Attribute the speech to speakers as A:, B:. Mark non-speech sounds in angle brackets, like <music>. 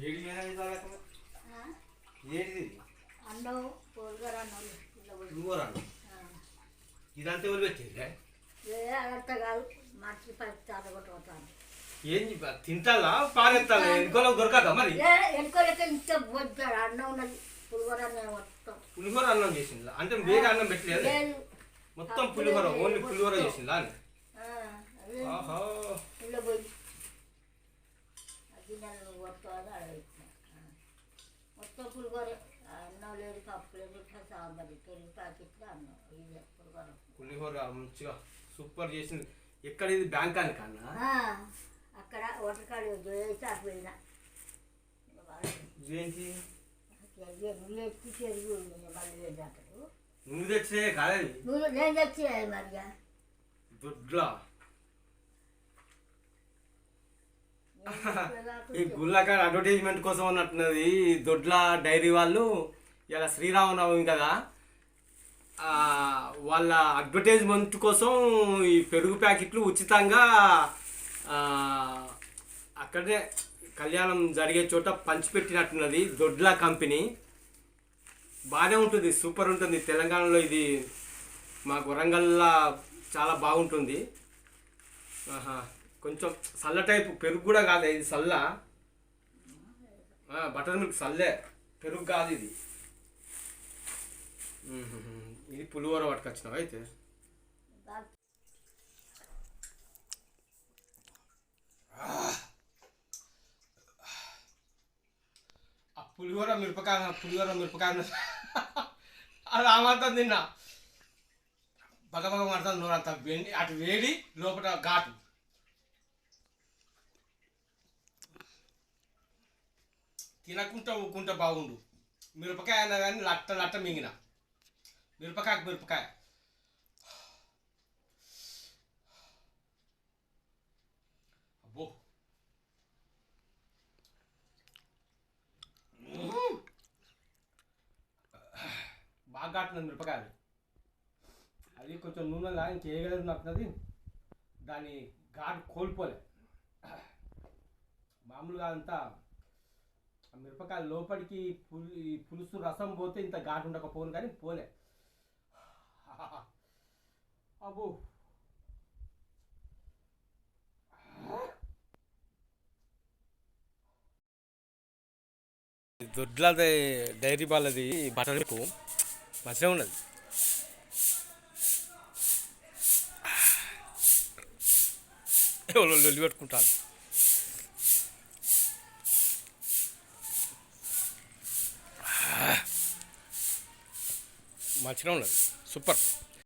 A: ఏడు వాళ్ళకి ఏంటిది
B: అన్నం.
A: నువ్వురా. ఇదంతా ఎవరు పెట్టిందే
B: ఏ? అదంతా కాదు మనిషి పరిస్థితి కొట్టుకుంటాను
A: ఏం చెప్ప- తింటాలా పారెత్తాలా ఎన్నికోలో దొరకదా మరి?
B: ఎనుకోలేక ఇంత బొజ్జాడు అన్నం ఉన్నది పులిహోర అన్నం మొత్తం.
A: పులిహోర అన్నం చేసిందా అంటే వేరే అన్నం పెట్టలేదు?
B: లేదు.
A: మొత్తం పులిహోర ఓన్లీ పులిహోర చేసిందా అని? ఆహా
B: ఇలా పోయి అది నన్ను కొట్టుకోవాలి అడగచ్చిన మొత్తం పులిహోర అన్నం లేదు కప్పు లేదు ఇట్లా సాంబార్ పెరుగు ప్యాకెట్లు అన్నం. ఇదే పులిహోర.
A: పులిహోర మంచిగా సూపర్ చేసింది. ఎక్కడ ఇది బ్యాంక్ అని కన్నా
B: అక్కడ ఓటకాడు చేసి అటు పోయినా.
A: ఏంటి
B: నువ్వు ఎత్తి పెరుగు మళ్ళీ అక్కడ
A: నువ్వు తెచ్చినే కాదని
B: నువ్వు నేను తెచ్చి మరిగా.
A: దొడ్లా? ఈ <laughs> గుళ్ళకాడ అడ్వర్టైజ్మెంట్ కోసం అన్నట్టున్నది దొడ్ల డైరీ వాళ్ళు ఇలా శ్రీరామనవమి కదా వాళ్ళ అడ్వర్టైజ్మెంట్ కోసం ఈ పెరుగు ప్యాకెట్లు ఉచితంగా అక్కడే కళ్యాణం జరిగే చోట పంచిపెట్టినట్టున్నది దొడ్ల కంపెనీ. బాగానే ఉంటుంది సూపర్ ఉంటుంది. తెలంగాణలో ఇది మాకు వరంగల్లో చాలా బాగుంటుంది. ఆహా. కొంచెం సల్ల టైపు పెరుగు కూడా కాదు ఇది సల్ల. బటర్ మిల్క్ సల్లే. పెరుగు కాదు ఇది. ఇది పులిహోర పట్టుకొచ్చినావు అయితే? ఆ పులిహోర మిరపకాయ పులిహోర మిరపకాయ అది ఆ మాత్రం తిన్నా. బగబగ మాత్రం నూరంత. వెండి అటు వేడి లోపల ఘాటు. తినకుంటా ఊకుంటా బాగుండు. మిరపకాయ అన్నా కానీ లట్ట లట్ట మింగిన. మిరపకాయకు మిరపకాయ. అబ్బో. బాగా కాటున్నది మిరపకాయలు. అది కొంచెం నూనెలా ఇంకేయగలదు నట్టున్నది దాని ఘాటు కోల్పోలే. మామూలుగా అంతా మిరపకాయ లోపలికి పులు పులుసు రసం పోతే ఇంత ఘాటు ఉండకపోను కానీ పోలే. <laughs> అబ్బో. దొడ్లది డైరీ వాళ్ళది బటర్ ఎక్కువ మంచిగా ఉన్నది. ఎవరో లొల్లి పెట్టుకుంటాను మంచిగా లేదు సూపర్.